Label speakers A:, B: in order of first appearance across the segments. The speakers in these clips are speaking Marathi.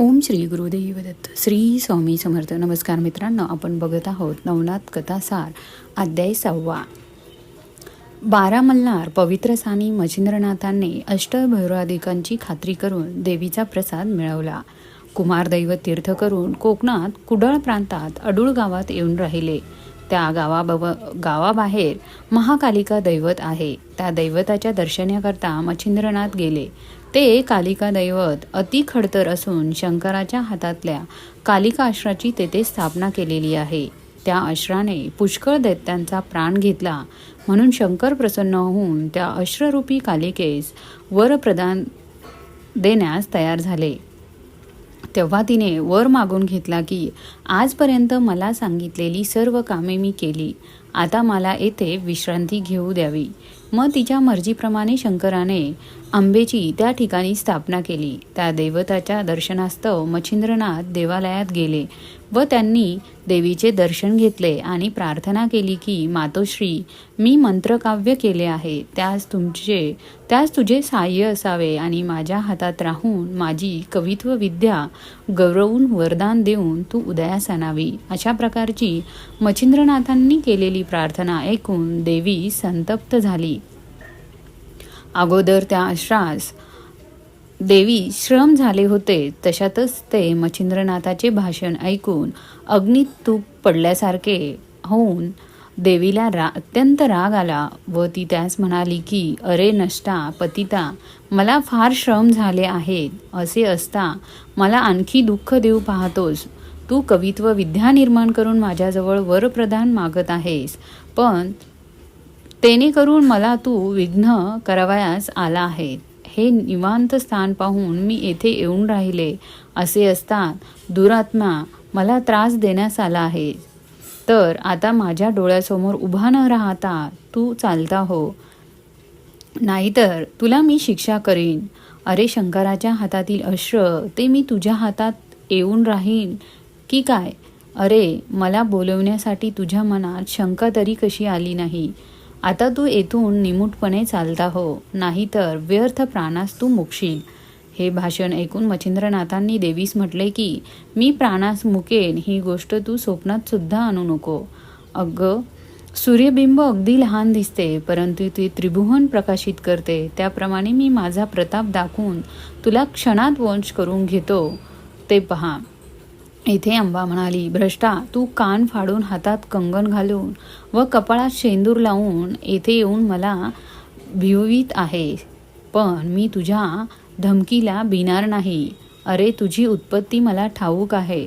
A: ओम श्री गुरुदेव दत्त श्री स्वामी समर्थ. नमस्कार मित्रांनो आपण बघत आहोत नवनाथ कथासार अध्याय सहावा. बारा मल्हार पवित्र सानी मच्छिंद्रनाथांनी अष्टभैराधिकांची खात्री करून देवीचा प्रसाद मिळवला. कुमार दैवत तीर्थ करून कोकणात कुडळ प्रांतात अडूळ गावात येऊन राहिले. त्या गावाबव गावाबाहेर महाकालिका दैवत आहे. त्या दैवताच्या दर्शनाकरता मच्छिंद्रनाथ गेले. ते कालिका दैवत अति खडतर असून शंकराच्या हातातल्या कालिका आश्राची तेथे स्थापना केलेली आहे. त्या अश्राने पुष्कळ दैत्यांचा प्राण घेतला म्हणून शंकर प्रसन्न होऊन त्या अश्ररूपी कालिकेस वर प्रदान देण्यास तयार झाले. तेव्हा तिने वर मागून घेतला की आजपर्यंत मला सांगितलेली सर्व कामे मी केली. आता मला येथे विश्रांती घेऊ द्यावी. मग तिच्या मर्जीप्रमाणे शंकराने आंबेची त्या ठिकाणी स्थापना केली. त्या दैवताच्या दर्शनास्तव मच्छिंद्रनाथ देवालयात गेले. व त्यांनी देवीचे दर्शन घेतले आणि प्रार्थना केली की मातोश्री मी मंत्रकाव्य केले आहे. त्यास तुमचे त्यास तुझे साह्य असावे आणि माझ्या हातात राहून माझी कवित्व विद्या गौरवून वरदान देऊन तू उदयास आणावी. अशा प्रकारची मच्छिंद्रनाथांनी केलेली प्रार्थना ऐकून देवी संतप्त झाली. अगोदर त्या आश्रास देवी श्रम झाले होते तशातच ते मच्छिंद्रनाथाचे भाषण ऐकून अग्नीत तूप पडल्यासारखे होऊन देवीला रा अत्यंत राग आला व ती त्यास म्हणाली की अरे नष्टा पतिता मला फार श्रम झाले आहेत असे असता मला आणखी दुःख देऊ पाहतोस. तू कवित्व विद्या निर्माण करून माझ्याजवळ वरप्रधान मागत आहेस पण तेने करून मला तू विघ्न करावयास आला आहे. हे निवांत स्थान पाहून मी येथे येऊन राहिले. असे असतात दुरात्मा मला त्रास देण्यास आला आहे. तर आता माझ्या डोळ्यासमोर उभा न राहता तू चालता हो. नाहीतर तुला मी शिक्षा करीन. अरे शंकराच्या हातातील अश्र ते मी तुझ्या हातात येऊन राहीन की काय? अरे मला बोलवण्यासाठी तुझ्या मनात शंका तरी कशी आली नाही? आता तू येथून निमूटपणे चालता हो नाहीतर व्यर्थ प्राणास तू मुकशील. हे भाषण ऐकून मच्छिंद्रनाथांनी देवीस म्हटले की मी प्राणास मुकेन ही गोष्ट तू स्वप्नात सुद्धा आणू नको. अगं सूर्यबिंब अगदी लहान दिसते परंतु ती त्रिभुवन प्रकाशित करते. त्याप्रमाणे मी माझा प्रताप दाखवून तुला क्षणात वंश करून घेतो. ते पहा. इथे अंबा म्हणाली भ्रष्टा तू कान फाडून हातात कंगन घालून व कपाळात शेंदूर लावून येथे येऊन मला भिवित आहे. पण मी तुझ्या धमकीला भिणार नाही. अरे तुझी उत्पत्ती मला ठाऊक आहे.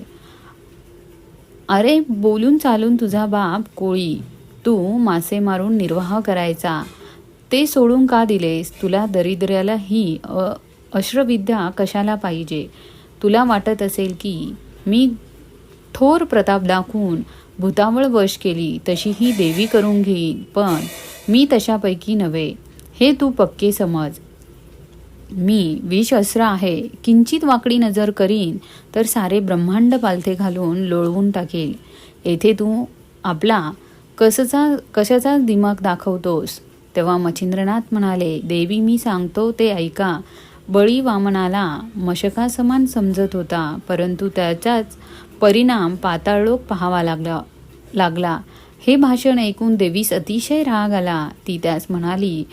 A: अरे बोलून चालून तुझा बाप कोळी. तू मासे मारून निर्वाह करायचा. ते सोडून का दिलेस? तुला दरिद्र्याला ही अ अश्रविद्या कशाला पाहिजे? तुला वाटत असेल की मी थोर प्रताप दाखवून भूतावळ वश केली तशी ही देवी करून घेईन पण मी तशापैकी नव्हे. हे तू पक्के समज. मी विष अस्त्र आहे किंचित वाकडी नजर करीन तर सारे ब्रह्मांड पालथे घालून लोळवून टाकेल. येथे तू आपला कसचा कशाचा दिमाग दाखवतोस? तेव्हा मच्छिंद्रनाथ म्हणाले देवी मी सांगतो ते ऐका. बळी वामनाला मशकासमान समजत होता परंतु त्याचाच परिणाम पाताळलोक पाहावा लागला लागला. हे भाषण ऐकून देवीस अतिशय राग आला. ती त्यास म्हणाली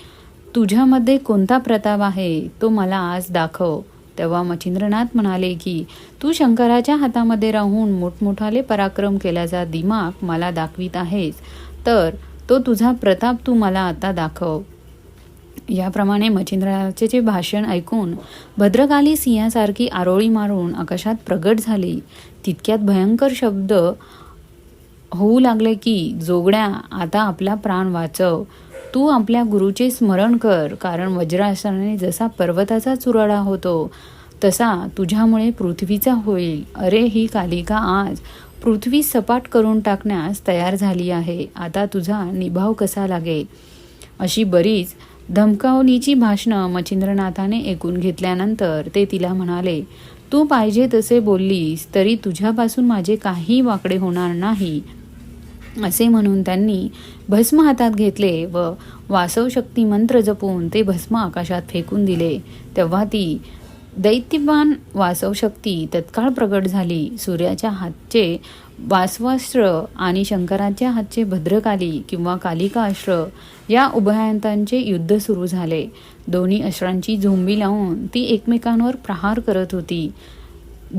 A: तुझ्यामध्ये कोणता प्रताप आहे? तो मला आज दाखव. तेव्हा मच्छिंद्रनाथ म्हणाले की तू शंकराच्या हातामध्ये राहून मोठमोठाले पराक्रम केल्याचा दिमाग मला दाखवित आहेस. तर तो तुझा प्रताप तू मला आता दाखव. याप्रमाणे मच्छिंद्राचे जे भाषण ऐकून भद्रकाली सिंहासारखी आरोळी मारून आकाशात प्रगट झाली तितक्यात भयंकर शब्द होऊ लागले की जोगड्या आता आपला प्राण वाचव. तू आपल्या गुरुचे स्मरण कर कारण वज्रासनाने जसा पर्वताचा चुराडा होतो तसा तुझ्यामुळे पृथ्वीचा होईल. अरे ही कालिका आज पृथ्वी सपाट करून टाकण्यास तयार झाली आहे. आता तुझा निभाव कसा लागेल? अशी बरीच धमकावलीची भाषणं मच्छिंद्रनाथाने ऐकून घेतल्यानंतर ते तिला म्हणाले तू पाहिजे तसे बोललीस तरी तुझ्यापासून माझे काही वाकडे होणार नाही. असे म्हणून त्यांनी भस्म हातात घेतले व वासवशक्ती मंत्र जपून ते भस्म आकाशात फेकून दिले. तेव्हा ती दैत्यवान वासवशक्ती तत्काळ प्रगट झाली. सूर्याच्या हातचे वासवास्त्र आणि शंकराच्या हातचे भद्रकाली किंवा कालिका अश्र या उभयांतांचे युद्ध सुरू झाले. दोन्ही अश्रांची झोंबी लावून ती एकमेकांवर प्रहार करत होती.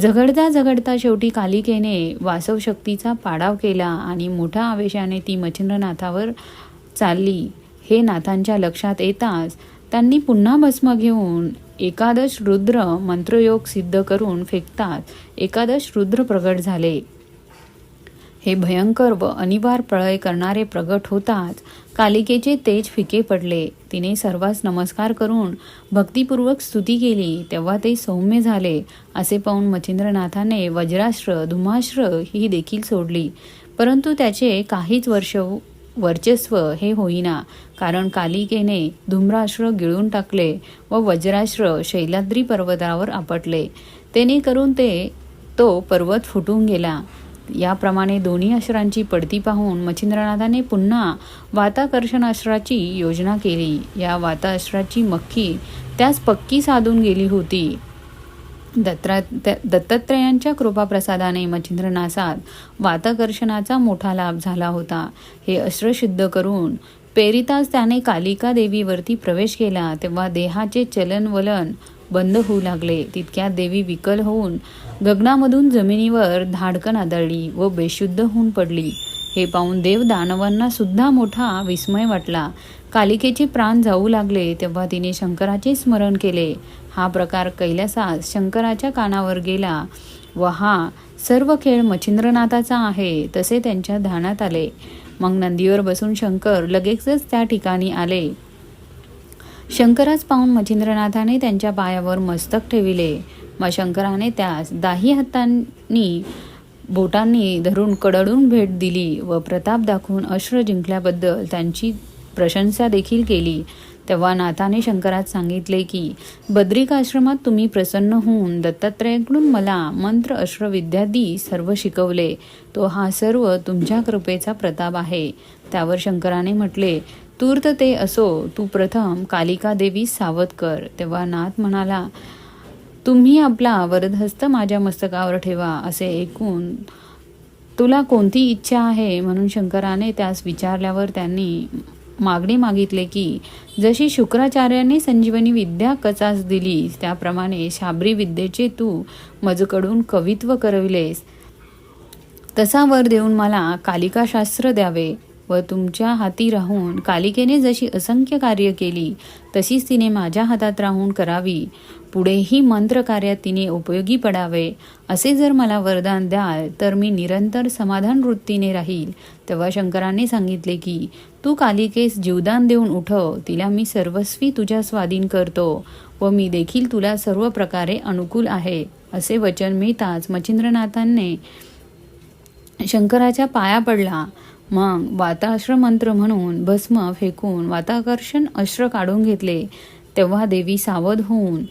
A: झगडता झगडता शेवटी कालिकेने वासवशक्तीचा पाडाव केला आणि मोठ्या आवेशाने ती मच्छिंद्रनाथावर चालली. हे नाथांच्या लक्षात येताच त्यांनी पुन्हा भस्म घेऊन एकादश रुद्र मंत्रयोग सिद्ध करून फेकतात. एकादश रुद्र प्रगट झाले. हे भयंकर व अनिवार्य प्रळय करणारे प्रगट होताच कालिकेचे तेज फिके पडले. तिने सर्वांस नमस्कार करून भक्तिपूर्वक स्तुती केली. तेव्हा ते सौम्य झाले. असे पाहून मच्छिंद्रनाथाने वज्राश्र धुमाश्र ही देखील सोडली. परंतु त्याचे काहीच वर्ष वर्चस्व हे होईना. कारण कालिकेने धूम्राश्र गिळून टाकले व वज्राश्र शैलाद्री पर्वतावर आपटले. तेने करून ते तो पर्वत फुटून गेला. याप्रमाणे दोन्ही अश्रांची पडती पाहून मच्छिंद्रनाथाने पुन्हा वाताकर्षणाश्राची योजना केली. या वाताअश्राची मक्खी त्यास पक्की साधून गेली होती. दत्रा दत्तात्रयांच्या कृपाप्रसादाने मच्छिंद्रनासात वाताकर्षणाचा मोठा लाभ झाला होता. हे अश्रसिद्ध करून पेरितास त्याने कालिका देवीवरती प्रवेश केला तेव्हा देहाचे चलनवलन बंद होऊ लागले. तितक्यात देवी विकल होऊन गगनामधून जमिनीवर धाडकन आदळली व बेशुद्ध होऊन पडली. हे पाहून देव दानवांना सुद्धा मोठा विस्मय वाटला. कालिकेचे प्राण जाऊ लागले तेव्हा तिने शंकराचे स्मरण केले. हा प्रकार कैलासात शंकराच्या कानावर गेला. व हा सर्व खेळ मच्छिंद्रनाथाचा आहे तसे त्यांच्या ध्यानात आले. मग नंदीवर बसून शंकर लगेचच त्या ठिकाणी आले. शंकरास पाहून मच्छिंद्रनाथाने त्यांच्या पायावर मस्तक ठेविले. मग शंकराने त्यास दाही हातांनी बोटांनी धरून कडडून भेट दिली व प्रताप दाखवून अश्र जिंकल्याबद्दल त्यांची प्रशंसा देखील केली. तेव्हा नाथाने शंकरात सांगितले की बद्रिकाश्रमात तुम्ही प्रसन्न होऊन दत्तात्रयाकडून मला मंत्र अश्रविद्यादी सर्व शिकवले. तो हा सर्व तुमच्या कृपेचा प्रताप आहे. त्यावर शंकराने म्हटले तूर्त ते असो. तू प्रथम कालिका देवी सावध कर. तेव्हा नाथ म्हणाला तुम्ही आपला वरदहस्त माझ्या मस्तकावर ठेवा असे ऐकून तुला कोणती इच्छा आहे? म्हणून शंकराने त्यास विचारल्यावर त्यांनी मागणी मागितले की जशी शुक्राचार्याने संजीवनी विद्या कचास दिलीस त्याप्रमाणे शाबरी विद्येचे तू मजकडून कवित्व करविलेस. तसा वर देऊन मला कालिकाशास्त्र द्यावे व तुमच्या हाती राहून कालिकेने जशी असंख्य कार्य केली तशीच तिने माझ्या हातात राहून करावी. पुढेही मंत्रकार्यात तिने उपयोगी पडावे असे जर मला वरदान द्याल तर मी निरंतर समाधान वृत्तीने राहील. तेव्हा शंकराने सांगितले की तू कालिकेस जीवदान देऊन उठव तिला मी सर्वस्वी तुझ्या स्वाधीन करतो व मी देखील तुला सर्व प्रकारे अनुकूल आहे असे वचन मिळताच मच्छिंद्रनाथांनी शंकराच्या पाया पडला. मग वाताश्र मंत्र म्हणून भस्म फेकून वाताकर्षण अश्र काढून घेतले. तेव्हा देवी सावध होऊन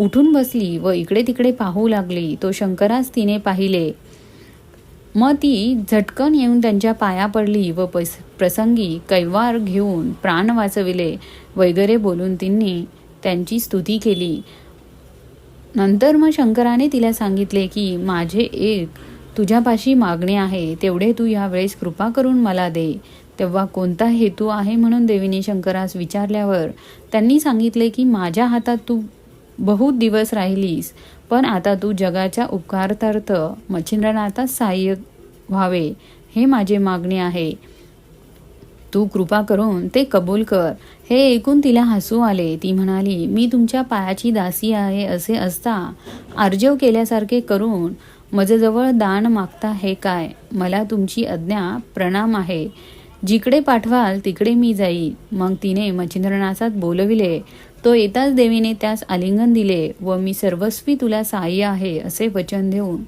A: उठून बसली व इकडे तिकडे पाहू लागली तो शंकरास तिने पाहिले. मग ती झटकन येऊन त्यांच्या पाया पडली व पस प्रसंगी कैवार घेऊन प्राण वाचविले. वगैरे बोलून तिने त्यांची स्तुती केली. नंतर मग शंकराने तिला सांगितले की माझे एक तुझ्यापाशी मागणे आहे तेवढे तू यावेळेस कृपा करून मला दे. तेव्हा कोणता हेतू आहे? म्हणून देवीने शंकरास विचारल्यावर त्यांनी सांगितले की माझ्या हातात तू बहुत दिवस राहिलीस पण आता तू जगाच्या उपकारार्थ मच्छिंद्रनाथात सहाय्य व्हावे हे माझे मागणे आहे. तू कृपा करून ते कबूल कर. हे ऐकून तिला हसू आले. ती म्हणाली मी तुमच्या पायाची दासी आहे असे असता अर्जव केल्यासारखे करून मजजवळ दान मागता हे काय? मला तुमची आज्ञा प्रणाम आहे. जिकडे पाठवाल तिकडे मी जाईल मग तिने मच्छिंद्रनाथात बोलविले. तो येताच देवीने त्यास आलिंगन दिले व मी सर्वस्वी तुला सहाय्य आहे असे वचन देऊन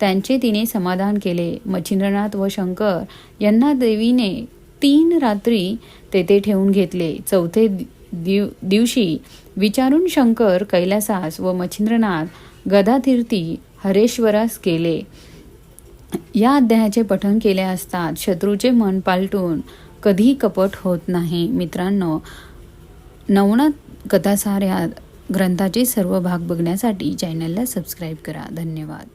A: त्यांचे तिने समाधान केले. मच्छिंद्रनाथ व शंकर यांना देवीने तीन रात्री तेथे ठेवून घेतले. चौथे दिव दिवशी विचारून शंकर कैलासास व मच्छिंद्रनाथ गदातीर्थी हरेश्वरास केले. या अध्यायाचे पठन केले असतात. शत्रूचे मन पालटून कधी कपट होत नाही. मित्रांनो नवनाथ कथासार या ग्रंथाचे सर्व भाग बघण्यासाठी चॅनलला सबस्क्राईब करा. धन्यवाद.